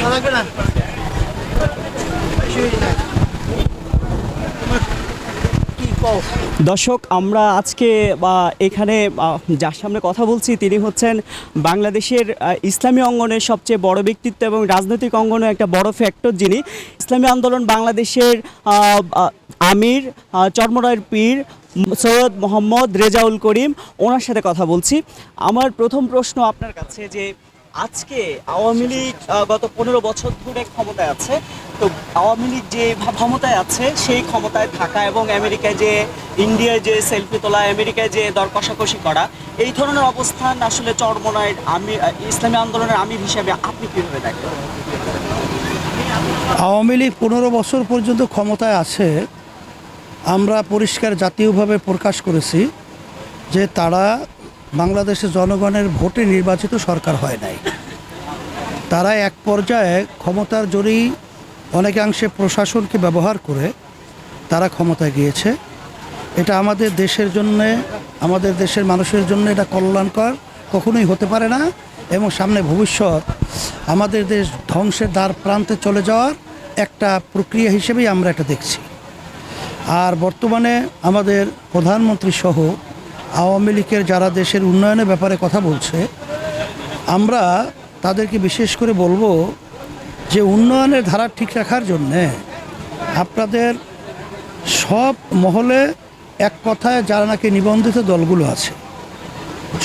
Talaga na. দর্শক, আমরা আজকে এখানে যার সামনে কথা বলছি তিনি হচ্ছেন বাংলাদেশের ইসলামী অঙ্গনের সবচেয়ে বড় ব্যক্তিত্ব এবং রাজনৈতিক অঙ্গনের একটা বড় ফ্যাক্টর যিনি। ইসলামী আন্দোলন বাংলাদেশের আমির চর্মরায়ের পীর সৈয়দ মোহাম্মদ রেজাউল করিম, ওনার সাথে কথা বলছি। আমার প্রথম প্রশ্ন আপনার কাছে যে আজকে আওয়ামী লীগ গত পনেরো বছর ধরে ক্ষমতায় আছে। তো আওয়ামী লীগ যে ক্ষমতায় আছে, সেই ক্ষমতায় থাকা এবং আমেরিকায় যে, ইন্ডিয়ায় যে সেলফি তোলা, আমেরিকায় যে দর কষাকষি করা, এই ধরনের অবস্থান আসলে চরমনায় আমি ইসলামী আন্দোলনের আমির হিসেবে আপনি কীভাবে দেখেন? আওয়ামী লীগ পনেরো বছর পর্যন্ত ক্ষমতায় আছে, আমরা পরিষ্কার জাতীয়ভাবে প্রকাশ করেছি যে তারা বাংলাদেশের জনগণের ভোটে নির্বাচিত সরকার হয় নাই। তারা এক পর্যায়ে ক্ষমতার জোরেই অনেকাংশে প্রশাসনকে ব্যবহার করে তারা ক্ষমতায় গিয়েছে। এটা আমাদের দেশের জন্যে, আমাদের দেশের মানুষের জন্য এটা কল্যাণকর, কখনোই হতে পারে না। এবং সামনে ভবিষ্যৎ আমাদের দেশ ধ্বংসের দ্বার প্রান্তে চলে যাওয়ার একটা প্রক্রিয়া হিসেবেই আমরা এটা দেখছি। আর বর্তমানে আমাদের প্রধানমন্ত্রী সহ আওয়ামী লীগের যারা দেশের উন্নয়নের ব্যাপারে কথা বলছে, আমরা তাদেরকে বিশেষ করে বলব যে উন্নয়নের ধারা ঠিক রাখার জন্যে আপনাদের সব মহলে এক কথায় যারা নাকি নিবন্ধিত দলগুলো আছে,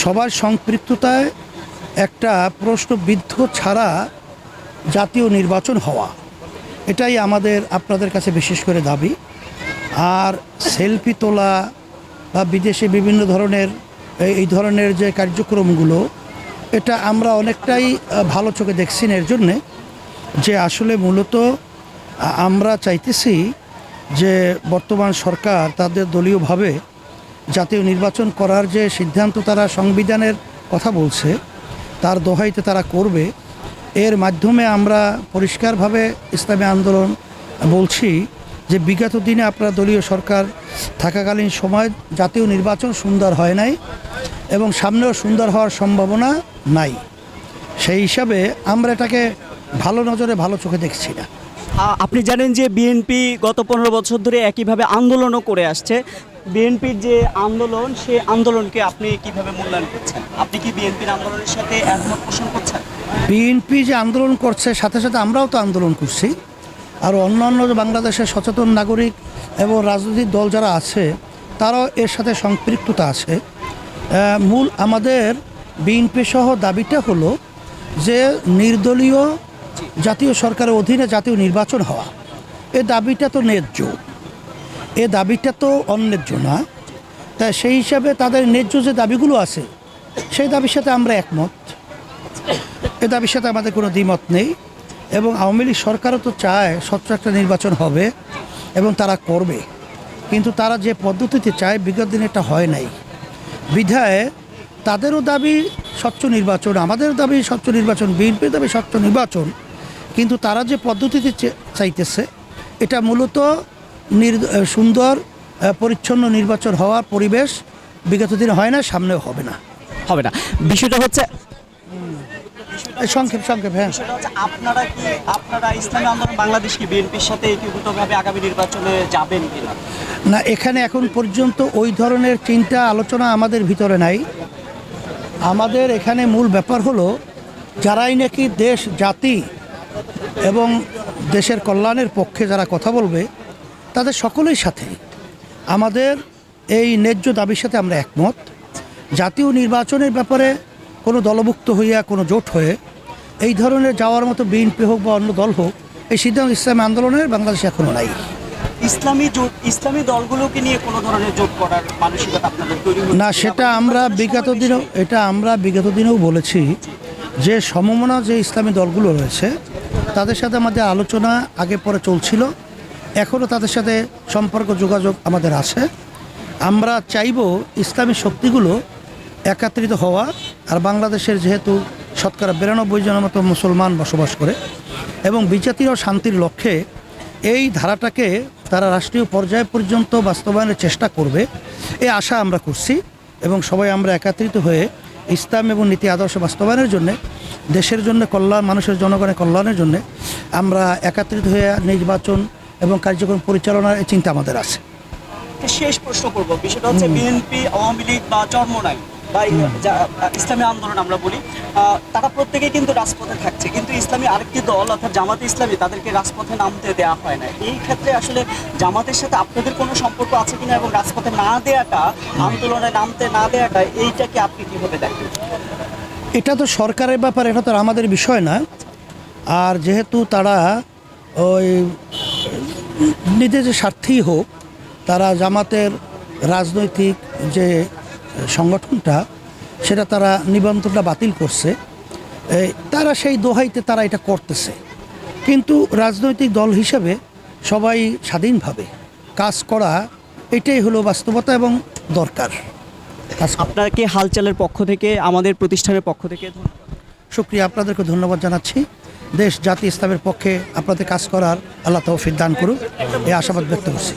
সবার সম্পৃক্ততায় একটা প্রশ্নবিদ্ধ ছাড়া জাতীয় নির্বাচন হওয়া, এটাই আমাদের আপনাদের কাছে বিশেষ করে দাবি। আর সেলফি তোলা বা বিদেশে বিভিন্ন ধরনের, এই- ধরনের যে কার্যক্রমগুলো, এটা আমরা অনেকটাই ভালো চোখে দেখছি এর জন্যে যে আসলে মূলত আমরা চাইতেছি যে বর্তমান সরকার তাদের দলীয়ভাবে জাতীয় নির্বাচন করার যে সিদ্ধান্ত তারা সংবিধানের কথা বলছে, তার দোহাইতে তারা করবে, এর মাধ্যমে আমরা পরিষ্কারভাবে ইসলামী আন্দোলন বলছি। যে বিগত দিনে আপনার দলীয় সরকার থাকাকালীন সময় জাতীয় নির্বাচন সুন্দর হয় নাই এবং সামনেও সুন্দর হওয়ার সম্ভাবনা নাই। সেই হিসাবে আমরা এটাকে ভালো নজরে ভালো চোখে দেখছি না। আপনি জানেন যে বিএনপি গত পনেরো বছর ধরে একইভাবে আন্দোলনও করে আসছে। বিএনপির যে আন্দোলন সে আন্দোলনকে আপনি কীভাবে মূল্যায়ন করছেন? আপনি কি বিএনপির আন্দোলনের সাথে একমত পোষণ করছেন? বিএনপি যে আন্দোলন করছে সাথে সাথে আমরাও তো আন্দোলন করছি। আর অন্যান্য যে বাংলাদেশের সচেতন নাগরিক এবং রাজনৈতিক দল যারা আছে, তারাও এর সাথে সম্পৃক্ততা আছে। মূল আমাদের বিএনপি সহ দাবিটা হলো যে নির্দলীয় জাতীয় সরকারের অধীনে জাতীয় নির্বাচন হওয়া। এ দাবিটা তো ন্যায্য। এ দাবিটা তো অন্যায্য না। তাই সেই হিসাবে তাদের ন্যায্য যে দাবিগুলো আছে, সেই দাবির সাথে আমরা একমত। এ দাবির সাথে আমাদের কোনো দ্বিমত নেই। এবং আওয়ামী লীগ সরকারও তো চায় স্বচ্ছ একটা নির্বাচন হবে এবং তারা করবে। কিন্তু তারা যে পদ্ধতিতে চায়, বিগত দিনে এটা হয় নাই। বিধায় তাদেরও দাবি স্বচ্ছ নির্বাচন, আমাদেরও দাবি স্বচ্ছ নির্বাচন, বিএনপির দাবি স্বচ্ছ নির্বাচন, কিন্তু তারা যে পদ্ধতিতে চাইতেছে, এটা মূলত সুন্দর পরিচ্ছন্ন নির্বাচন হওয়ার পরিবেশ বিগত দিনে হয় না, সামনেও হবে না। হবে না। বিষয়টা হচ্ছে সংক্ষেপ সংক্ষেপ হ্যাঁ। আপনারা কি আপনারা ইসলামী আন্দোলন বাংলাদেশ কি বিএনপির সাথে একীভূতভাবে আগামী নির্বাচনে যাবেন কিনা? না এখানে এখন পর্যন্ত ওই ধরনের চিন্তা আলোচনা আমাদের ভিতরে নাই। আমাদের এখানে মূল ব্যাপার হলো যারাই নাকি দেশ জাতি এবং দেশের কল্যাণের পক্ষে যারা কথা বলবে তাদের সকলের সাথে। আমাদের এই ন্যায্য দাবির সাথে আমরা একমত। জাতীয় নির্বাচনের ব্যাপারে কোনো দলভুক্ত হইয়া কোনো জোট হয়ে এই ধরনের যাওয়ার মতো বিএনপি হোক বা অন্য দল হোক এই সিদ্ধান্ত ইসলামী আন্দোলনের বাংলাদেশে এখনও নাই। ইসলামী জোট ইসলামী দলগুলোকে নিয়ে কোনো ধরনের জোট করার মানসিকতা আপনাদের তৈরি না সেটা আমরা বিগত দিনেও এটা আমরা বিগত দিনেও বলেছি যে সমমনা যে ইসলামী দলগুলো রয়েছে তাদের সাথে আমাদের আলোচনা আগে পরে চলছিল এখনও তাদের সাথে সম্পর্ক যোগাযোগ আমাদের আছে। আমরা চাইব ইসলামী শক্তিগুলো একাত্রিত হওয়া আর বাংলাদেশের যেহেতু শতকরা বিরানব্বই জনের মতো মুসলমান বসবাস করে এবং বিজাতি ও শান্তির লক্ষ্যে এই ধারাটাকে তারা রাষ্ট্রীয় পর্যায় পর্যন্ত বাস্তবায়নের চেষ্টা করবে এই আশা আমরা করছি এবং সবাই আমরা একত্রিত হয়ে ইসলাম এবং নীতি আদর্শ বাস্তবায়নের জন্য দেশের জন্য কল্যাণ মানুষের জনগণের কল্যাণের জন্য আমরা একত্রিত হয়ে নির্বাচন এবং কার্যক্রম পরিচালনার এই চিন্তা আমাদের আছে। শেষ প্রশ্ন করব বিষয়টা হচ্ছে বিএনপি আওয়ামী লীগ বা চরমনাই বা ইসলামী আন্দোলন আমরা বলি তারা প্রত্যেকেই কিন্তু রাজপথে থাকছে। কিন্তু ইসলামী আরেকটি দল, অর্থাৎ জামাতে ইসলামী, তাদেরকে রাজপথে নামতে দেওয়া হয় না। এই ক্ষেত্রে আসলে জামাতের সাথে আপনাদের কোনো সম্পর্ক আছে কিনা এবং রাজপথে না দেওয়াটা আন্দোলনে নামতে না দেওয়াটা এইটাকে আপনি কীভাবে দেখেন? এটা তো সরকারের ব্যাপার, এটা তো আমাদের বিষয় না। আর যেহেতু তারা ওই নিজেদের স্বার্থেই হোক, তারা জামাতের রাজনৈতিক যে সংগঠনটা সেটা তারা নিবন্ধনটা বাতিল করছে। তারা সেই দোহাইতে তারা এটা করতেছে। কিন্তু রাজনৈতিক দল হিসেবে সবাই স্বাধীনভাবে কাজ করা এটাই হলো বাস্তবতা এবং দরকার। আপনাকে হালচালের পক্ষ থেকে আমাদের প্রতিষ্ঠানের পক্ষ থেকে শুক্রিয়া আপনাদেরকে ধন্যবাদ জানাচ্ছি। দেশ জাতি ইসলামের পক্ষে আপনাদের কাজ করার আল্লাহ তৌফিক দান করুন এই আশাবাদ ব্যক্ত করছি।